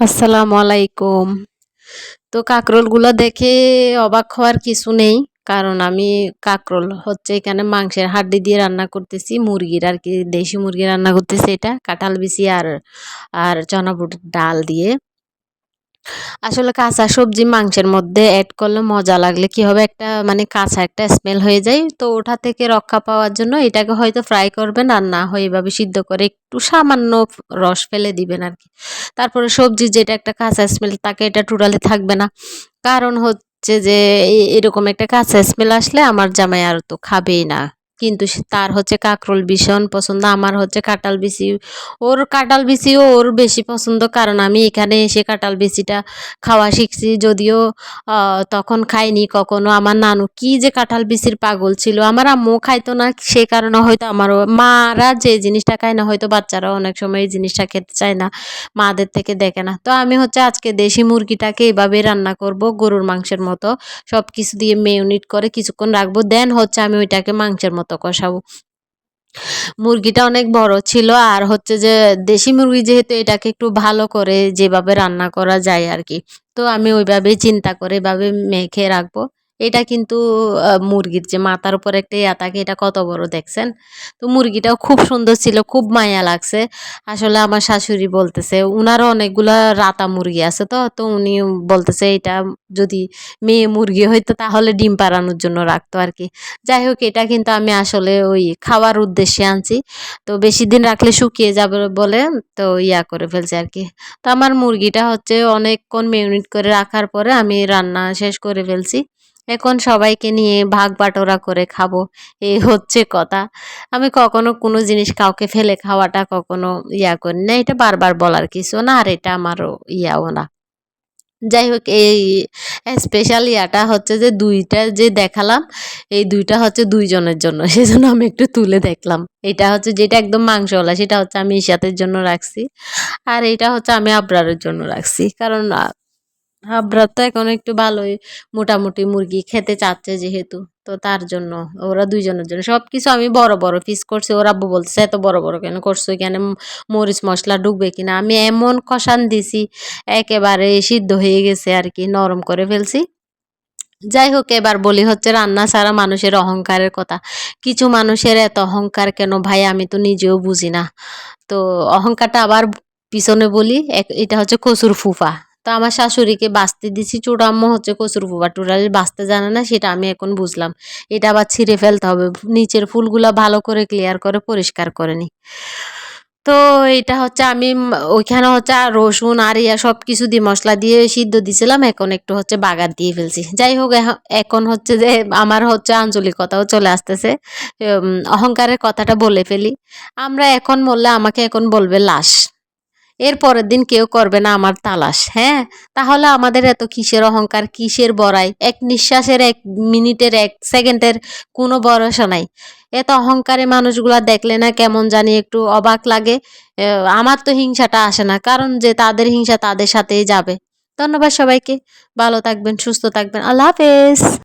আসসালামু আলাইকুম। তো কাঁকরোলগুলো দেখে অবাক হওয়ার কিছু নেই, কারণ আমি কাঁকরোল হচ্ছে এখানে মাংসের হাড্ডি দিয়ে রান্না করতেছি, মুরগির আর কি, দেশি মুরগি রান্না করতেছি এটা, কাঁঠাল বিচি আর আর চনা বুটের ডাল দিয়ে। আসলে কাঁচা সবজি মাংসের মধ্যে অ্যাড করলে মজা লাগলে কি হবে? একটা মানে কাঁচা একটা স্মেল হয়ে যায়। তো ওটা থেকে রক্ষা পাওয়ার জন্য এটাকে হয়তো ফ্রাই করবেন আর না হয় এভাবে সিদ্ধ করে একটু সামান্য রস ফেলে দিবেন আর কি তারপরে সবজি যেটা একটা কাঁচা স্মেল তাকে এটা টোটালি থাকবে না। কারণ হচ্ছে যে এরকম একটা কাঁচা স্মেল আসলে আমার জামাই আর তো খাবেই না। কিন্তু তার হচ্ছে কাঁকরোল ভীষণ পছন্দ, আমার হচ্ছে কাঁঠাল বিচি ওর কাঁঠাল বিচিও ওর বেশি পছন্দ, কারণ আমি এখানে এসে কাঁঠাল বিচিটা খাওয়া শিখছি। যদিও তখন খাইনি কখনো। আমার নানু কি যে কাঁঠাল বিচির পাগল ছিল। আমার আম্মু খাইতো না, সে কারণে হয়তো আমার মারা যে জিনিসটা খায় না, হয়তো বাচ্চারা অনেক সময় এই জিনিসটা খেতে চায় না, মাদের থেকে দেখে না। তো আমি হচ্ছে আজকে দেশি মুরগিটাকে এভাবে রান্না করব, গরুর মাংসের মতো। সব কিছু দিয়ে মেউনিট করে কিছুক্ষণ রাখব দেন হচ্ছে আমি ওইটাকে মাংসের মতো কষাবো। মুরগিটা অনেক বড় ছিল আর হচ্ছে যে দেশি মুরগি যেহেতু এটাকে একটু ভালো করে যেভাবে রান্না করা যায় আর কি। তো আমি ওইভাবেই চিন্তা করে এভাবে মেখে রাখব। এটা কিন্তু মুরগির যে মাথার উপর একটা ইয়া থাকে, এটা কত বড় দেখছেন? তো মুরগিটাও খুব সুন্দর ছিল, খুব মায়া লাগছে। আসলে আমার শাশুড়ি বলতেছে, উনারও অনেকগুলো রাতা মুরগি আছে তো তো উনি বলতেছে, এটা যদি মেয়ে মুরগি হইতো, তাহলে ডিম পাড়ানোর জন্য রাখতো আর কি। যাই হোক, এটা কিন্তু আমি আসলে ওই খাওয়ার উদ্দেশ্যে আনছি। তো বেশি দিন রাখলে শুকিয়ে যাবে বলে, তো ইয়া করে ফেলছে আর কি। তো আমার মুরগিটা হচ্ছে অনেকক্ষণ মিনিট করে রাখার পরে আমি রান্না শেষ করে ফেলছি। এখন সবাইকে নিয়ে ভাগ বাটোরা করে খাব এই হচ্ছে কথা। আমি কখনো কোনো জিনিস কাউকে ফেলে খাওয়াটা কখনো ইয়া করি না, এটা বারবার বলার কিছু না, আর এটা আমারও ইয়াও না। যাই হোক, এই স্পেশাল ইয়াটা হচ্ছে যে দুইটা যে দেখালাম, এই দুইটা হচ্ছে দুইজনের জন্য, সেজন্য আমি একটু তুলে দেখলাম। এটা হচ্ছে যেটা একদম মাংসওয়ালা, সেটা হচ্ছে আমি ইশাতের জন্য রাখছি, আর এটা হচ্ছে আমি আবরারের জন্য রাখছি, কারণ আবরার তো এখন একটু ভালোই। মোটামুটি মুরগি খেতে চাচ্ছে যেহেতু, তো তার জন্য ওরা দুইজনের জন্য। সব কিছু আমি বড় বড় পিস করছি। ওরা আব্বু বলছে, এত বড় বড় কেন করছ? এখানে মরিচ মশলা ঢুকবে কিনা? আমি এমন কষান দিছি, একেবারে সিদ্ধ হয়ে গেছে আর কি, নরম করে ফেলছি। যাই হোক, এবার বলি হচ্ছে, রান্না ছাড়া মানুষের অহংকারের কথা। কিছু মানুষের এত অহংকার কেন ভাই? আমি তো নিজেও বুঝি না। তো অহংকারটা আবার পিছনে বলি এটা হচ্ছে কসুর ফুফা। তো আমার শাশুড়িকে বাঁচতে দিছি চূড়াম্ম হচ্ছে কচুর ফুবা টোটালি বাঁচতে জানে না, সেটা আমি এখন বুঝলাম। এটা আবার ছিঁড়ে ফেলতে হবে। নিচের ফুলগুলো ভালো করে ক্লিয়ার করে, পরিষ্কার করে নি। তো এটা হচ্ছে আমি ওইখানে হচ্ছে রসুন আর ইয়া সব কিছু দিয়ে মশলা দিয়ে সিদ্ধ দিছিলাম, এখন একটু হচ্ছে বাগার দিয়ে ফেলছি। যাই হোক এখন হচ্ছে যে আমার হচ্ছে আঞ্চলিকতাও চলে আসতেছে। অহংকারের কথাটা বলে ফেলি। আমরা এখন বললে আমাকে এখন বলবে লাশ। এর পরের দিন কেউ করবে না আমার তালাশ হ্যাঁ? তাহলে আমাদের এত কিসের অহংকার, কিসের বড়াই? এক নিঃশ্বাসের, এক মিনিটের, এক সেকেন্ডের কোনো ভরসা নাই। এত অহংকারী মানুষগুলা দেখলে না কেমন জানি একটু অবাক লাগে। আমার তো হিংসাটা আসে না, কারণ যে তাদের হিংসা তাদের সাথেই যাবে। ধন্যবাদ সবাইকে, ভালো থাকবেন, সুস্থ থাকবেন, আল্লাহ হাফেজ।